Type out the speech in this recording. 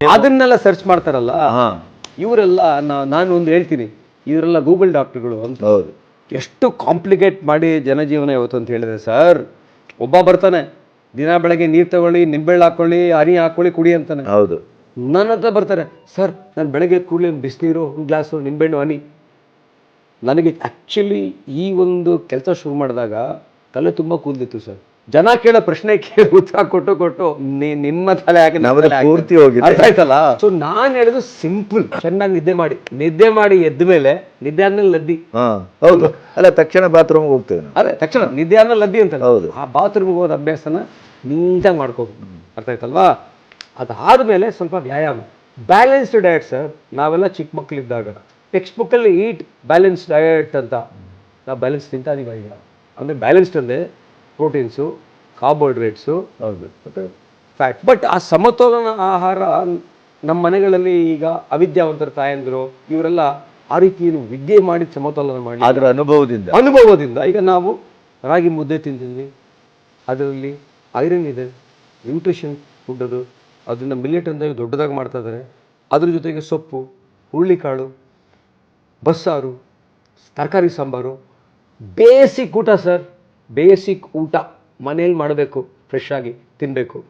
ಅದನ್ನೆಲ್ಲ ಸರ್ಚ್ ಮಾಡ್ತಾರಲ್ಲ ಇವರೆಲ್ಲ ನಾನು ಒಂದು ಹೇಳ್ತೀನಿ ಇವರೆಲ್ಲ ಗೂಗಲ್ ಡಾಕ್ಟರ್ಗಳು ಅಂತ. ಹೌದು. ಎಷ್ಟು ಕಾಂಪ್ಲಿಕೇಟ್ ಮಾಡಿ ಜನಜೀವನ ಇವತ್ತು ಅಂತ ಹೇಳಿದ್ರೆ ಸರ್ ಒಬ್ಬ ಬರ್ತಾನೆ ದಿನ ಬೆಳಗ್ಗೆ ನೀರು ತಗೊಳ್ಳಿ ನಿಂಬೆಳ್ಳು ಹಾಕೊಳ್ಳಿ ಹನಿ ಹಾಕೊಳ್ಳಿ ಕುಡಿ ಅಂತಾನೆ. ಹೌದು. ನನ್ನ ಹತ್ರ ಬರ್ತಾರೆ ಸರ್ ನಾನು ಬೆಳಗ್ಗೆ ಕೂಡಲೇ ಒಂದು ಬಿಸಿನೀರು ಒಂದು ಗ್ಲಾಸು ನಿಂಬೆಹಣ್ಣು ಹನಿ. ನನಗೆ ಆ್ಯಕ್ಚುಲಿ ಈ ಒಂದು ಕೆಲಸ ಶುರು ಮಾಡಿದಾಗ ತಲೆ ತುಂಬ ಕೂದಿತ್ತು ಸರ್. ಜನ ಕೇಳೋ ಪ್ರಶ್ನೆ ಕೇಳಿ ಉತ್ತರ ಕೊಟ್ಟು ಕೊಟ್ಟು ನಿಮ್ಮ ತಲೆ ಹಾಕಿ. ಪೂರ್ತಿ ಹೋಗಿ ಅರ್ಥ ಆಯ್ತಲ್ಲ? ಸೊ ನಾನು ಹೇಳೋದು ಸಿಂಪಲ್ ಚೆನ್ನಾಗಿ ನಿದ್ದೆ ಮಾಡಿ. ನಿದ್ದೆ ಮಾಡಿ ಎದ್ದ ಮೇಲೆ ನಿದ್ದೆ ಆದ್ಮೇಲೆ ಲದ್ದಿ. ಹೌದು. ಅಲ್ಲ ತಕ್ಷಣ ಬಾತ್ರೂಮ್ ಹೋಗ್ತೇವೆ ಅದೇ ತಕ್ಷಣ ನಿದ್ದೆ ಆದ್ಮೇಲೆ ಲದ್ದಿ ಅಂತ ಹೌದು. ಆ ಬಾತ್ರೂಮ್ಗೆ ಹೋದ ಅಭ್ಯಾಸನ ನೀಟಾಗಿ ಮಾಡ್ಕೋಬೇಕು. ಅರ್ಥ ಆಯ್ತಲ್ವಾ? ಅದಾದ್ಮೇಲೆ ಸ್ವಲ್ಪ ವ್ಯಾಯಾಮ. ಬ್ಯಾಲೆನ್ಸ್ಡ್ ಡಯಟ್ ಸರ್ ನಾವೆಲ್ಲ ಚಿಕ್ಕ ಮಕ್ಕಳಿದ್ದಾಗ ಟೆಕ್ಸ್ಟ್ ಬುಕ್ಕಲ್ಲಿ ಈಟ್ ಬ್ಯಾಲೆನ್ಸ್ಡ್ ಡಯಟ್ ಅಂತ. ನಾವು ಬ್ಯಾಲೆನ್ಸ್ ತಿಂತಾ ನೀವು ಈಗ. ಅಂದರೆ ಬ್ಯಾಲೆನ್ಸ್ಡ್ ಅಂದರೆ ಪ್ರೋಟೀನ್ಸು ಕಾರ್ಬೋಹೈಡ್ರೇಟ್ಸು ಹೌದು. ಮತ್ತು ಫ್ಯಾಟ್ ಬಟ್ ಆ ಸಮತೋಲನ ಆಹಾರ ನಮ್ಮ ಮನೆಗಳಲ್ಲಿ ಈಗ ಅವಿದ್ಯಾವಂತರ ತಾಯಂದಿರು ಇವರೆಲ್ಲ ಆ ರೀತಿ ಏನು ವಿದ್ಯೆ ಮಾಡಿ ಸಮತೋಲನ ಮಾಡಿ ಅದರ ಅನುಭವದಿಂದ. ಅನುಭವದಿಂದ. ಈಗ ನಾವು ರಾಗಿ ಮುದ್ದೆ ತಿಂತಿದ್ವಿ. ಅದರಲ್ಲಿ ಐರನ್ ಇದೆ. ನ್ಯೂಟ್ರಿಷನ್ ಫುಡ್ ಅದು. ಅದನ್ನು ಮಿಲ್ಲೆಟ್ ಅಂತ ದೊಡ್ಡದಾಗಿ ಮಾಡ್ತಾ ಇದ್ದಾರೆ. ಅದ್ರ ಜೊತೆಗೆ ಸೊಪ್ಪು ಹುರುಳಿಕಾಳು ಬಸ್ಸಾರು ತರಕಾರಿ ಸಾಂಬಾರು. ಬೇಸಿಕ್ ಊಟ ಸರ್ ಬೇಸಿಕ್ ಊಟ ಮನೇಲಿ ಮಾಡಬೇಕು ಫ್ರೆಶ್ ಆಗಿ ತಿನ್ನಬೇಕು